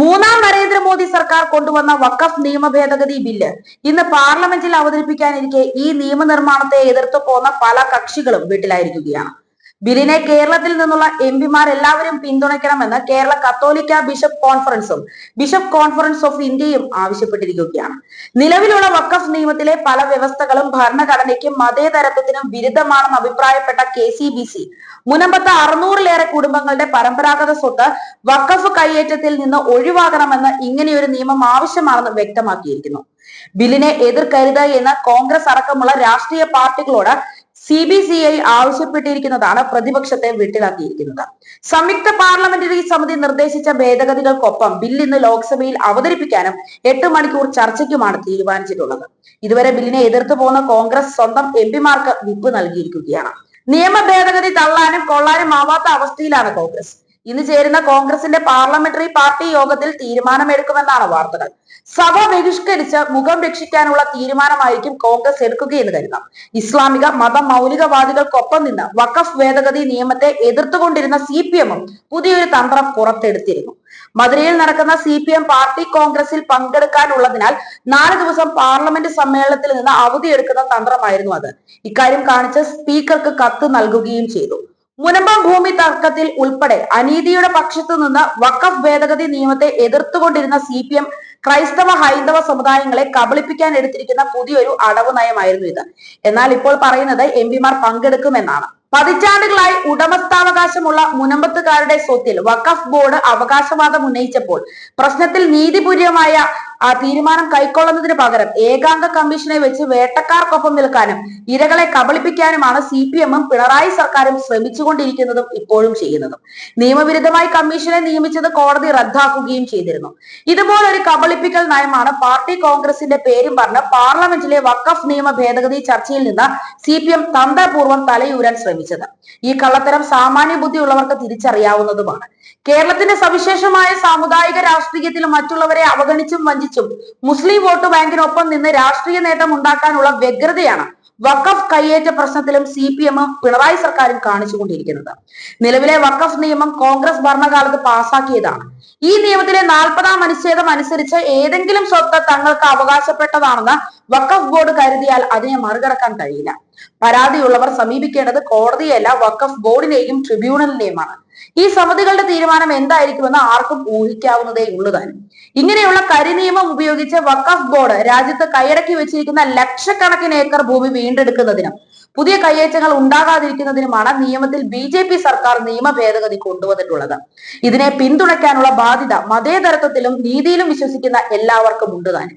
മൂന്നാം നരേന്ദ്രമോദി സർക്കാർ കൊണ്ടുവന്ന വഖഫ് നിയമ ഭേദഗതി ബില്ല് ഇന്ന് പാർലമെന്റിൽ അവതരിപ്പിക്കാനിരിക്കെ ഈ നിയമനിർമ്മാണത്തെ എതിർത്തു പോന്ന പല കക്ഷികളും വീട്ടിലായിരിക്കുകയാണ്. ബില്ലിനെ കേരളത്തിൽ നിന്നുള്ള എം പിമാർ എല്ലാവരും പിന്തുണയ്ക്കണമെന്ന് കേരള കത്തോലിക്ക ബിഷപ്പ് കോൺഫറൻസും ബിഷപ്പ് കോൺഫറൻസ് ഓഫ് ഇന്ത്യയും ആവശ്യപ്പെട്ടിരിക്കുകയാണ്. നിലവിലുള്ള വക്കഫ് നിയമത്തിലെ പല വ്യവസ്ഥകളും ഭരണഘടനയ്ക്കും മതേതരത്വത്തിനും വിരുദ്ധമാണെന്ന് അഭിപ്രായപ്പെട്ട കെ സി ബി സി മുനമ്പത്ത് അറുന്നൂറിലേറെ കുടുംബങ്ങളുടെ പരമ്പരാഗത സ്വത്ത് വക്കഫ് കയ്യേറ്റത്തിൽ നിന്ന് ഒഴിവാകണമെന്ന് ഇങ്ങനെയൊരു നിയമം ആവശ്യമാണെന്ന് വ്യക്തമാക്കിയിരിക്കുന്നു. ബില്ലിനെ എതിർക്കരുത് എന്ന കോൺഗ്രസ് അടക്കമുള്ള രാഷ്ട്രീയ പാർട്ടികളോട് സി ബി സി ഐ ആവശ്യപ്പെട്ടിരിക്കുന്നതാണ് പ്രതിപക്ഷത്തെ വീട്ടിലാക്കിയിരിക്കുന്നത് സംയുക്ത പാർലമെന്ററി സമിതി നിർദ്ദേശിച്ച ഭേദഗതികൾക്കൊപ്പം ബിൽ ഇന്ന് ലോക്സഭയിൽ അവതരിപ്പിക്കാനും എട്ട് മണിക്കൂർ ചർച്ചയ്ക്കുമാണ് തീരുമാനിച്ചിട്ടുള്ളത്. ഇതുവരെ ബില്ലിനെ എതിർത്തു പോകുന്ന കോൺഗ്രസ് സ്വന്തം എം പിമാർക്ക് വിപ്പ് നൽകിയിരിക്കുകയാണ്. നിയമ ഭേദഗതി തള്ളാനും കൊള്ളാനും ആവാത്ത അവസ്ഥയിലാണ് കോൺഗ്രസ്. ഇന്ന് ചേരുന്ന കോൺഗ്രസിന്റെ പാർലമെന്ററി പാർട്ടി യോഗത്തിൽ തീരുമാനമെടുക്കുമെന്നാണ് വാർത്തകൾ. സഭ ബഹിഷ്കരിച്ച് മുഖം രക്ഷിക്കാനുള്ള തീരുമാനമായിരിക്കും കോൺഗ്രസ് എടുക്കുകയെന്ന് കരുതാം. ഇസ്ലാമിക മത മൗലികവാദികൾക്കൊപ്പം നിന്ന് വഖഫ് ഭേദഗതി നിയമത്തെ എതിർത്തുകൊണ്ടിരുന്ന സി പി എമ്മും പുതിയൊരു തന്ത്രം പുറത്തെടുത്തിരുന്നു. മധുരയിൽ നടക്കുന്ന സി പി എം പാർട്ടി കോൺഗ്രസിൽ പങ്കെടുക്കാനുള്ളതിനാൽ നാല് ദിവസം പാർലമെന്റ് സമ്മേളനത്തിൽ നിന്ന് അവധിയെടുക്കുന്ന തന്ത്രമായിരുന്നു അത്. ഇക്കാര്യം കാണിച്ച് സ്പീക്കർക്ക് കത്ത് നൽകുകയും ചെയ്തു. മുനമ്പം ഭൂമി തർക്കത്തിൽ ഉൾപ്പെടെ അനീതിയുടെ പക്ഷത്തു നിന്ന് വഖഫ് ഭേദഗതി നിയമത്തെ എതിർത്തുകൊണ്ടിരുന്ന സി പി എം ക്രൈസ്തവ ഹൈന്ദവ സമുദായങ്ങളെ കബളിപ്പിക്കാൻ എടുത്തിരിക്കുന്ന പുതിയൊരു അടവ് നയമായിരുന്നു ഇത്. എന്നാൽ ഇപ്പോൾ പറയുന്നത് എം പിമാർ പങ്കെടുക്കുമെന്നാണ്. പതിറ്റാണ്ടുകളായി ഉടമസ്ഥാവകാശമുള്ള മുനമ്പത്തുകാരുടെ സ്വത്തിൽ വഖഫ് ബോർഡ് അവകാശവാദം ഉന്നയിച്ചപ്പോൾ പ്രശ്നത്തിൽ നീതിപൂർവമായ ആ തീരുമാനം കൈക്കൊള്ളുന്നതിന് പകരം ഏകാംഗ കമ്മീഷനെ വെച്ച് വേട്ടക്കാർക്കൊപ്പം നിൽക്കാനും ഇരകളെ കബളിപ്പിക്കാനുമാണ് സി പി എമ്മും പിണറായി സർക്കാരും ശ്രമിച്ചുകൊണ്ടിരിക്കുന്നതും ഇപ്പോഴും ചെയ്യുന്നതും. നിയമവിരുദ്ധമായി കമ്മീഷനെ നിയമിച്ചത് കോടതി റദ്ദാക്കുകയും ചെയ്തിരുന്നു. ഇതുപോലൊരു കബളിപ്പിക്കൽ നയമാണ് പാർട്ടി കോൺഗ്രസിന്റെ പേരും പറഞ്ഞ് പാർലമെന്റിലെ വഖഫ് നിയമ ഭേദഗതി ചർച്ചയിൽ നിന്ന് സി പി എം തന്ത്രപൂർവം തലയൂരാൻ ശ്രമിച്ചത്. ഈ കള്ളത്തരം സാമാന്യ ബുദ്ധിയുള്ളവർക്ക് തിരിച്ചറിയാവുന്നതുമാണ്. കേരളത്തിന്റെ സവിശേഷമായ സാമുദായിക രാഷ്ട്രീയത്തിൽ മറ്റുള്ളവരെ അവഗണിച്ചും വഞ്ചിച്ചും മുസ്ലിം വോട്ട് ബാങ്കിനൊപ്പം നിന്ന് രാഷ്ട്രീയ നേട്ടം ഉണ്ടാക്കാനുള്ള വ്യഗ്രതയാണ് വഖഫ് കയ്യേറ്റ പ്രശ്നത്തിലും സി പി എമ്മും പിണറായി സർക്കാരും കാണിച്ചുകൊണ്ടിരിക്കുന്നത്. നിലവിലെ വഖഫ് നിയമം കോൺഗ്രസ് ഭരണകാലത്ത് പാസാക്കിയതാണ്. ഈ നിയമത്തിലെ നാൽപ്പതാം അനുച്ഛേദം അനുസരിച്ച് ഏതെങ്കിലും സ്വത്ത് തങ്ങൾക്ക് അവകാശപ്പെട്ടതാണെന്ന് വഖഫ് ബോർഡ് കരുതിയാൽ അതിനെ മറികടക്കാൻ കഴിയില്ല. പരാതിയുള്ളവർ സമീപിക്കേണ്ടത് കോടതിയല്ല വഖഫ് ബോർഡിനെയും ട്രിബ്യൂണലിനെയുമാണ്. ഈ സമിതികളുടെ തീരുമാനം എന്തായിരിക്കുമെന്ന് ആർക്കും ഊഹിക്കാവുന്നതേ ഉള്ളു ഇങ്ങനെയുള്ള കരിനിയമം ഉപയോഗിച്ച് വഖഫ് ബോർഡ് രാജ്യത്ത് കൈയടക്കി വെച്ചിരിക്കുന്ന ലക്ഷക്കണക്കിന് ഏക്കർ ഭൂമി വീണ്ടെടുക്കുന്നതിനും പുതിയ കയ്യേറ്റങ്ങൾ ഉണ്ടാകാതിരിക്കുന്നതിനുമാണ് നിയമത്തിൽ ബി ജെ പി സർക്കാർ നിയമ ഭേദഗതി കൊണ്ടുവന്നിട്ടുള്ളത്. ഇതിനെ പിന്തുണയ്ക്കാനുള്ള ബാധ്യത മതേതരത്വത്തിലും നീതിയിലും വിശ്വസിക്കുന്ന എല്ലാവർക്കും ഉണ്ട് താനും.